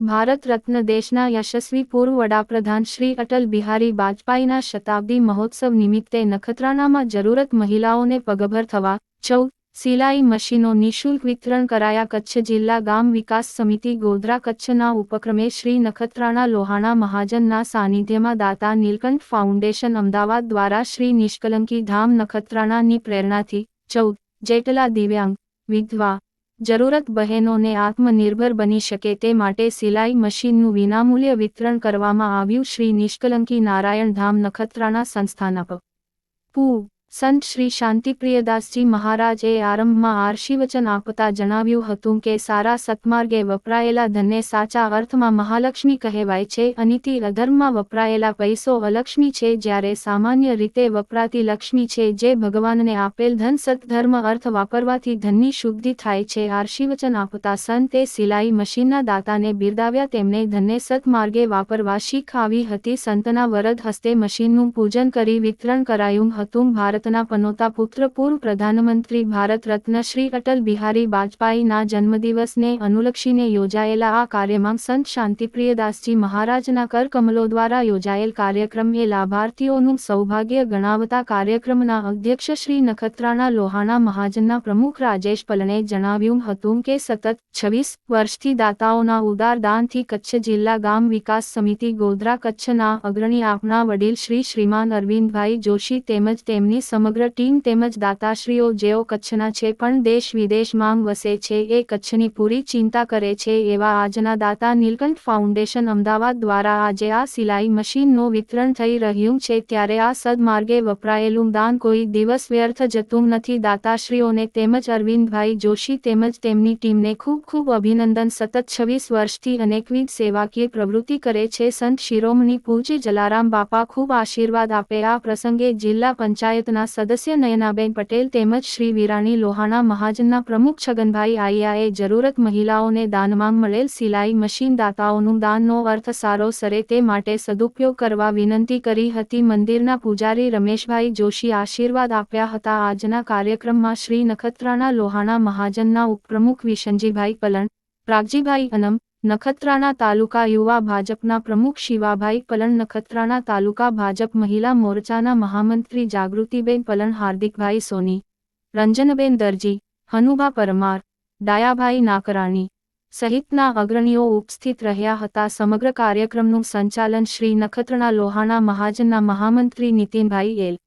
ભારત રત્ન દેશના યશસ્વી પૂર્વ વડાપ્રધાન શ્રી અટલ બિહારી વાજપેયીના શતાબ્દી મહોત્સવ નિમિત્તે નખત્રાણામાં જરૂરત મહિલાઓને પગભર થવા ચૌદ સિલાઈ મશીનો નિઃશુલ્ક વિતરણ કરાયા. કચ્છ જિલ્લા ગામ વિકાસ સમિતિ ગોધરા કચ્છના ઉપક્રમે શ્રી નખત્રાણા લોહાણા મહાજનના સાનિધ્યમાં દાતા નીલકંઠ ફાઉન્ડેશન અમદાવાદ દ્વારા શ્રી નિષ્કલંકી ધામ નખત્રાણાની પ્રેરણાથી ચૌદ જેટલા દિવ્યાંગ વિધવા જરૂરત બહેનોને આત્મનિર્ભર બની શકે તે માટે સિલાઈ મશીનનું વિનામૂલ્ય વિતરણ કરવામાં આવ્યું શ્રી નિષ્કલંકી નારાયણ ધામ નખત્રાણા સંસ્થાનક. પુ સંત શ્રી શાંતિપ્રિયદાસજી મહારાજે આરંભમાં આર્શીવચન આપતા જણાવ્યું હતું કે સારા સત્માર્ગે વપરાયેલા ધનને સાચા અર્થમાં મહાલક્ષ્મી કહેવાય છે અનિતિ અધર્મમાં વપરાયેલા પૈસો અલક્ષ્મી છે જ્યારે સામાન્ય રીતે વપરાતી લક્ષ્મી છે જે ભગવાનને આપેલ ધન સત્ધર્મ અર્થ વાપરવાથી ધનની શુદ્ધિ થાય છે. આર્શીવચન આપતા સંતે સિલાઈ મશીનના દાતાને બિરદાવ્યા તેમને ધનને સત્માર્ગે વાપરવા શીખ આવી હતી. સંતના વરદ હસ્તે મશીનનું પૂજન કરી વિતરણ કરાયું હતું. ભારતના પનોતા પુત્ર પૂર્વ પ્રધાનમંત્રી ભારત રત્ન શ્રી અટલ બિહારી વાજપેયીના જન્મદિવસને અનુલક્ષીને યોજાયેલા આ કાર્યમાં સંત શાંતિપ્રિયદાસજી મહારાજના કરકમલો દ્વારા યોજાયેલ કાર્યક્રમ લાભાર્થીઓનું સૌભાગ્ય ગણાવતા કાર્યક્રમના અધ્યક્ષ શ્રી નખત્રાણા લોહાણા મહાજનના પ્રમુખ રાજેશ પલણે જણાવ્યું હતું કે સતત છવ્વીસ વર્ષથી દાતાઓના ઉદાર દાનથી કચ્છ જિલ્લા ગામ વિકાસ સમિતિ ગોધરા કચ્છના અગ્રણી આપના વડીલ શ્રી શ્રીમાન અરવિંદભાઈ જોશી તેમજ તેમની સમગ્ર ટીમ તેમજ દાતાશ્રીઓ જેઓ કચ્છના છે પણ દેશ વિદેશમાં વસે છે, એ કચ્છની પૂરી ચિંતા કરે છે એવા આજના દાતા નીલકંઠ ફાઉન્ડેશન અમદાવાદ દ્વારા આજે આ સિલાઈ મશીનનું વિતરણ થઈ રહ્યું છે. ત્યારે આ સદમાર્ગે વપરાયેલું દાન કોઈ દિવસ વ્યર્થ જતું નથી. દાતાશ્રીઓને તેમજ અરવિંદભાઈ જોશી તેમજ તેમની ટીમને ખૂબ ખૂબ અભિનંદન. સતત છવ્વીસ વર્ષથી અનેકવિધ સેવાકીય પ્રવૃત્તિ કરે છે. સંત શિરોમણી પૂજ્ય જલારામ બાપા ખૂબ આશીર્વાદ આપે. આ પ્રસંગે જિલ્લા પંચાયતના સદસ્ય નયનાબેન પટેલ તેમજ શ્રી વિરાણી લોહાણા મહાજનના પ્રમુખ છગનભાઈ આઈયાએ જરૂરત મહિલાઓને દાનમાં મળેલ સિલાઈ મશીન દાતાઓનું દાનનો અર્થ સારો સરે તે માટે સદુપયોગ કરવા વિનંતી કરી હતી. મંદિરના પૂજારી રમેશભાઈ જોશી આશીર્વાદ આપ્યા હતા. આજના કાર્યક્રમમાં શ્રી નખત્રાણા લોહાણા મહાજનના ઉપપ્રમુખ વિશનજીભાઈ પલણ, પ્રાગજીભાઈ અનમ નખત્રાણા તાલુકા યુવા ભાજપના પ્રમુખ શિવાભાઈ પલણ નખત્રાણા તાલુકા ભાજપ મહિલા મોરચાના મહામંત્રી જાગૃતિબેન પલણ, હાર્દિકભાઈ સોની, રંજનબેન દરજી, હનુભા પરમાર, ડાયાભાઈ નાકરાણી સહિતના અગ્રણીઓ ઉપસ્થિત રહ્યા હતા. સમગ્ર કાર્યક્રમનું સંચાલન શ્રી નખત્રાણા લોહાણા મહાજનના મહામંત્રી નીતિનભાઈ એલ.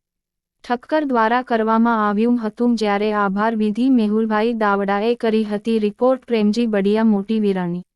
ઠક્કર દ્વારા કરવામાં આવ્યું હતું. જ્યારે આભાર વિધિ મેહુલભાઈ દાવડાએ કરી હતી. રિપોર્ટ પ્રેમજી બડિયા મોટી વિરાણી